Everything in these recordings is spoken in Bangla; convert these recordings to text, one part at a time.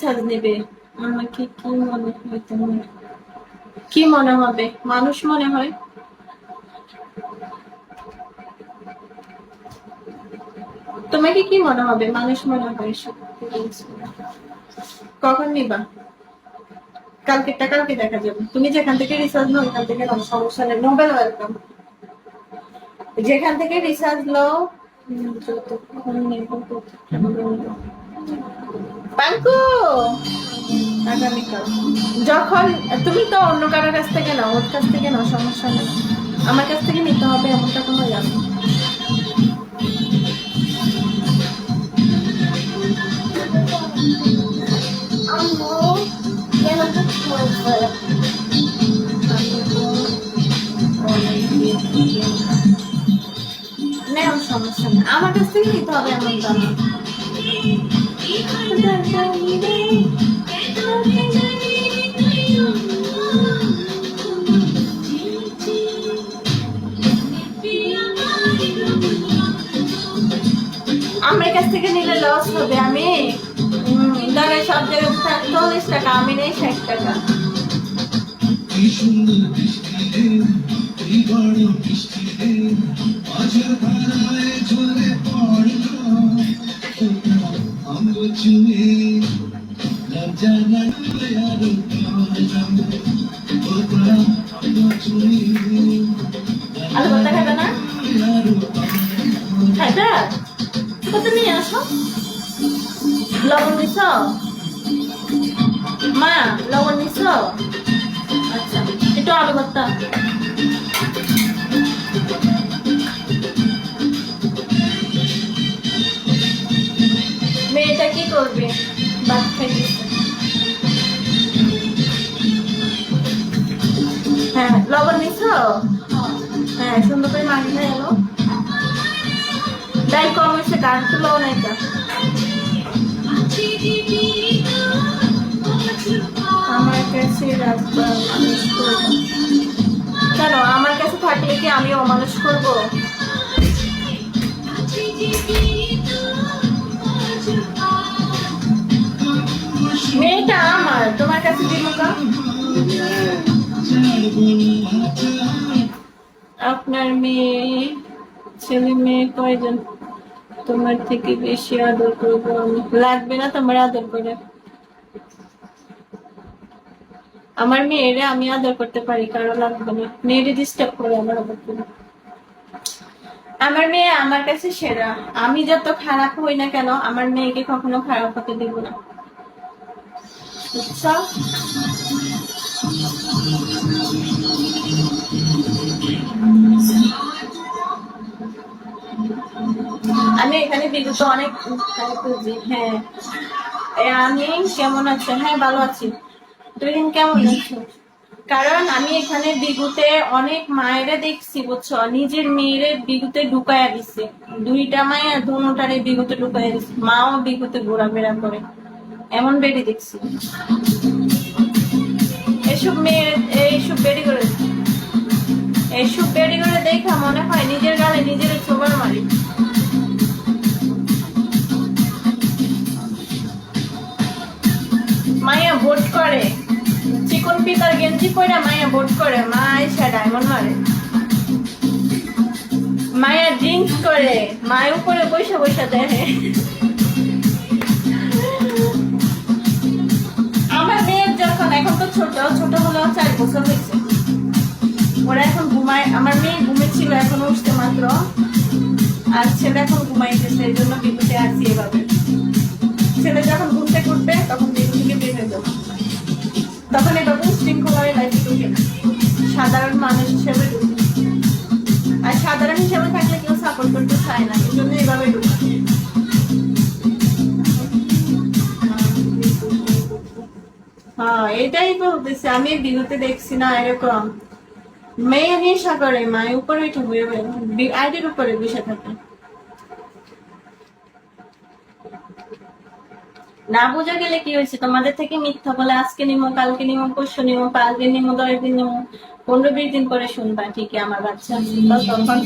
রিসার্চ নেবে। আমাকে কি মনে হয় কি মনে হবে? মানুষ মনে হয়। তোমাকে কি মনে হবে? মানুষ মনে হয় কখন নিবা? কালকেরটা কালকে দেখা যাবে। তুমি যেখান থেকে রিসার্চ নাও ওখান থেকে নাও, সমস্যা নেই। নোবেল ওয়েলকাম যেখান থেকে রিসার্চ নাও যতক্ষণ নেব। পাঙ্কু আগামীকাল যখন তুমি তো অন্য কারোর কাছ থেকে নাও ওর কাছ থেকে নাও সমস্যা নেই। আমার কাছ থেকে নিতে হবে এমনটা কোনো ইয়া নেই। সমস্যা নেই। আমার কাছ থেকে নিতে হবে এমন দাম আমার কাছ থেকে নিলে লস হবে, আমি ধরে সব জায়গায় চল্লিশ টাকা, আমি নেই ষাট টাকা। বৃষ্টি খাইবে কত নিয়ে আসো? লবণ নিছ মা, লবণ নিছ আচ্ছা একটু আলু ভর্তা। মেয়েটা কি করবে? ভাত খাইতেছে। হ্যাঁ লবণ নিছ হ্যাঁ সুন্দর করে মাগি এলো ডাল কম হয়েছে গান তুলো না এটা আমার কাছে কেন? আমার কাছে থাকলে কি আমি অমানুষ করব? মেয়েটা আমার, তোমার কাছে আপনার মেয়ে, ছেলে মেয়ে কয়জন? তোমার থেকে বেশি আদর করব লাগবে না তোমার আদর করে। আমার মেয়েরে আমি আদর করতে পারি, কারও লাগবে না। মেয়েরে ডিস্টার্ব করে আমার আদর করে। আমার মেয়ে আমার কাছে সেরা। আমি যত খারাপ হই না কেন, আমার মেয়েকে কখনো খারাপ হতে দেব না। বুঝছ? আমি এখানে বিগত অনেক হ্যাঁ। আমি কেমন আছো? হ্যাঁ ভালো আছি। তুই কেমন আছো? কারণ আমি এখানে বিগুতে অনেক মায়েরা দেখছি বুঝছ? নিজের মেয়েরে বিগুতে ঢুকায়া দিচ্ছে দুইটা মায়া দুটারে বিগুতে ঢুকায়া দিচ্ছে মাও বিগুতে ঘোরাফেরা করে। এমন বেডি দেখছি। এসব মেয়ের এইসব বেডি করে এইসব বেডি করে দেখা মনে হয় নিজের পিতার গেঞ্জি পরে মায়া ভোট করে মা আইসা ডায়মন্ড মারে। মায়া ড্রিঙ্কস করে মায়ের উপরে বসে বসে দেখে। আমার যখন এখন তো ছোট ছোট চার বছর হয়েছে। ওরা এখন ঘুমায়, আমার মেয়ে ঘুমেছিল এখন উঠছে মাত্র। আর ছেলে এখন ঘুমাইতেছে, এই জন্য বিপদে আছি এভাবে। ছেলে যখন থেকে উঠবে, তখন থেকে বের হয়ে যাবে। তখন শৃঙ্খলায় লাইফে সাধারণ মানুষ হিসেবে ঢুকে। আর সাধারণ হিসেবে থাকলে কেউ সাপোর্ট করতে চায় না, এই জন্য এভাবে ঢুকে। হ্যাঁ এটাই বলতেছি, আমি বিগতে দেখছি না এরকম। মেয়ে নেশা করে, মায়ের উপরে উঠে আইডির উপরে বসে থাকে। না বোঝা গেলে কি হয়েছে? তোমাদের থেকে মিথ্যা বলে আজকে নিমো, কালকে নিমো, পরশু নিমো পাঁচ দিন নিমো, দশ দিন নিমো, পনেরো, বিশ দিন পরে শুনবা, ঠিকই আমার বাচ্চা। তখন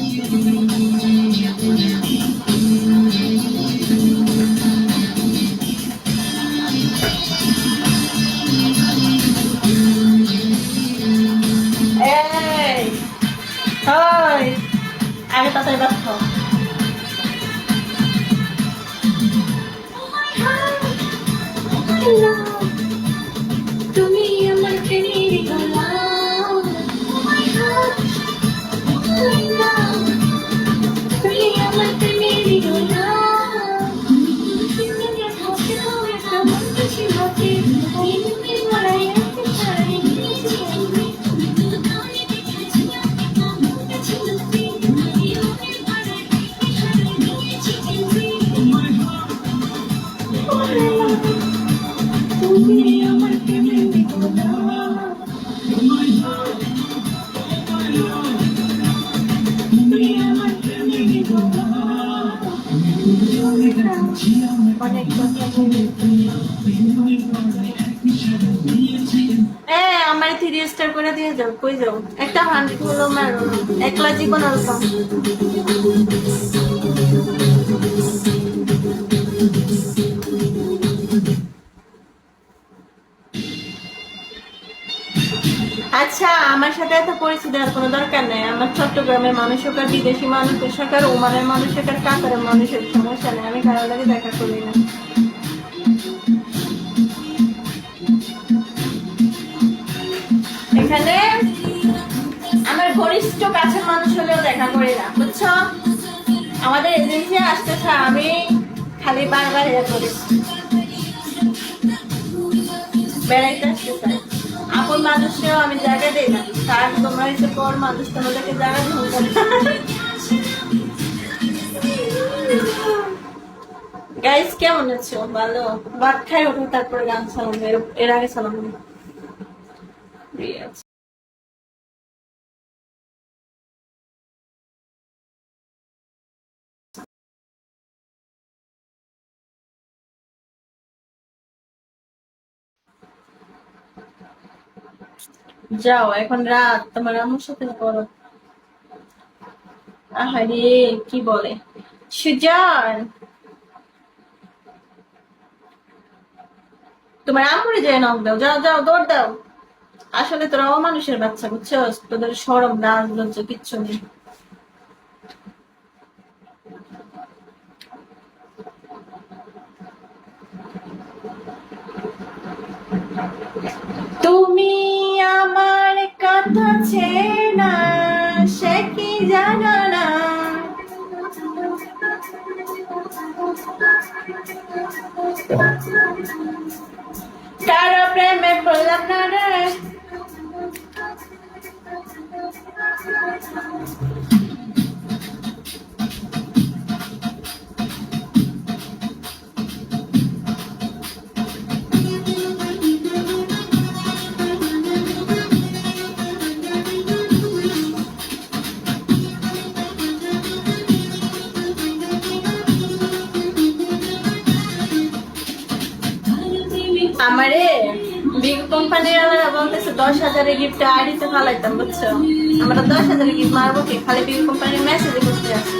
এ, আমার থ্রি স্টার করে দিয়ে যাও, কই যাও? একটা হান্ড্রেড হলো মারো একলা জীবন অল্প আচ্ছা আমার সাথে এত পরিচিত কোনো দরকার নেই। আমার চট্টগ্রামের মানুষ হোক বিদেশি মানুষ হোক আর ওমানের মানুষ হোক কাতারের মানুষের সমস্যা নেই। আমি কারোর লাগে দেখা করি না। এখানে আমার ঘনিষ্ঠ কাছের মানুষ হলেও দেখা করি না, বুঝছ? আমাদের এজেন্সি আসতেছে আমি খালি বারবার ইয়ে করি। বেড়াইতে আসতে চাই। আপন মানুষকেও আমি জায়গা দিই না। তার তোমরা হচ্ছে পর মানুষ তোমাদেরকে জায়গা দিব। গাইস কেমন আছো? ভালো? ভাত খাই ওঠো তারপরে গান চালাবো এর- আগে চালাবো যাও, এখন রাত। তোমার আম্মুর সাথে করো আহারে, কি বলে? সুজন! তোমার আম্মুরে যায় নক দাও। যাও যাও, দৌড় দাও। আসলে তোরা অমানুষের বাচ্চা বুঝছ তোদের সরব লাজ, লজ্জা, কিচ্ছু নেই। তুমি আমার কথা না সে কি জানো না? কারও প্রেমে পড়লাম না রে। আমারে বিগ কোম্পানির আমরা বলতেছে, দশ হাজারের গিফট আড়িতে ফালাইতাম, বুঝছ? আমরা দশ হাজারে গিফট মারবো কি? খালি বিগ কোম্পানির মেসেজে করতে আসি